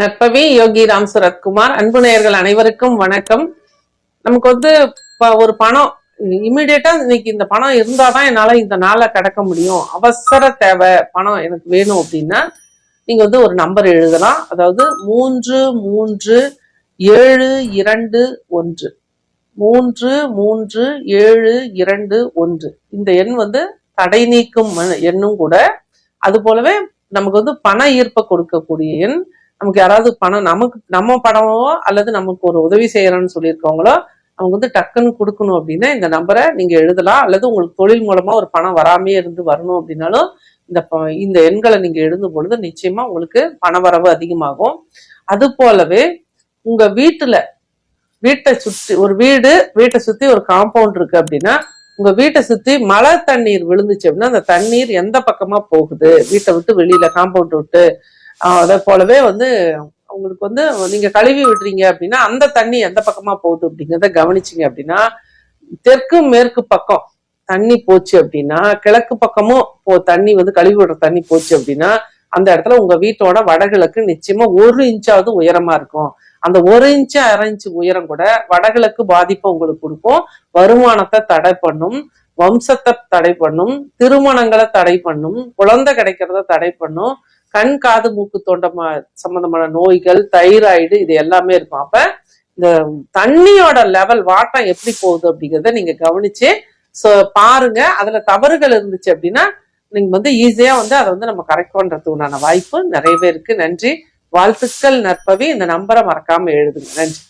நற்பவி யோகி ராம் சுரத்குமார். அன்பு நேயர்கள் அனைவருக்கும் வணக்கம். நமக்கு வந்து ப- ஒரு பணம் இமீடியட்டா இன்னைக்கு இந்த பணம் இருந்தாதான் என்னால இந்த நாளை கடக்க முடியும். அவசர தேவை பணம் எனக்கு வேணும் அப்படின்னா நீங்க வந்து ஒரு நம்பர் எழுதலாம். அதாவது மூன்று மூன்று ஏழு இரண்டு ஒன்று. மூன்று மூன்று ஏழு இரண்டு ஒன்று. இந்த எண் வந்து தடை நீக்கும் ம- எண்ணும் கூட. அது போலவே நமக்கு வந்து பண ஈர்ப்பை கொடுக்கக்கூடிய எண். நமக்கு யாராவது பணம் நமக்கு நம்ம பணமோ அல்லது நமக்கு ஒரு உதவி செய்யறோம்னு சொல்லியிருக்கவங்களோ அவங்க வந்து டக்குன்னு கொடுக்கணும் அப்படின்னா இந்த நம்பரை நீங்க எழுதலாம். அல்லது உங்களுக்கு தொழில் மூலமா ஒரு பணம் வராமே இருந்து வரணும் அப்படின்னாலும் இந்த ப- இந்த எண்களை நீங்க எழுதும் பொழுது நிச்சயமா உங்களுக்கு பணவரவு அதிகமாகும். அது போலவே உங்க வீட்டுல வீட்டை சுத்தி ஒரு வீடு வீட்டை சுத்தி ஒரு காம்பவுண்ட் இருக்கு அப்படின்னா உங்க வீட்டை சுத்தி மழை தண்ணீர் விழுந்துச்சு அப்படின்னா அந்த தண்ணீர் எந்த பக்கமா போகுது? வீட்டை விட்டு வெளியில காம்பவுண்ட் விட்டு அதை போலவே வந்து உங்களுக்கு வந்து நீங்க கழுவி விடுறீங்க அப்படின்னா அந்த தண்ணி எந்த பக்கமா போகுது அப்படிங்கிறத கவனிச்சீங்க அப்படின்னா தெற்கு மேற்கு பக்கம் தண்ணி போச்சு அப்படின்னா கிழக்கு பக்கமும் போ தண்ணி வந்து கழுவி விடுற தண்ணி போச்சு அப்படின்னா அந்த இடத்துல உங்க வீட்டோட வடகிழக்கு நிச்சயமா ஒரு இன்ச்சாவது உயரமா இருக்கும். அந்த ஒரு இன்ச்சு அரை இன்ச்சு உயரம் கூட வடகிழக்கு பாதிப்பை உங்களுக்கு கொடுக்கும். வருமானத்தை தடை பண்ணும் வம்சத்தை தடை பண்ணும் திருமணங்களை தடை பண்ணும் குழந்தை கிடைக்கிறத தடை பண்ணும் கண் காது மூக்கு தொண்டமா சம்பந்தமான நோய்கள் தைராய்டு இது எல்லாமே இருக்கும். அப்ப இந்த தண்ணியோட லெவல் வாட்டம் எப்படி போகுது அப்படிங்கிறத நீங்க கவனிச்சு so பாருங்க. அதுல தவறுகள் இருந்துச்சு அப்படின்னா நீங்க வந்து ஈஸியா வந்து அதை வந்து நம்ம கரெக்ட் பண்றதுக்கு உண்டான வாய்ப்பு நிறையவே இருக்கு நன்றி. வாழ்த்துக்கள் நற்பவி. இந்த நம்பரை மறக்காம எழுதுங்க. நன்றி.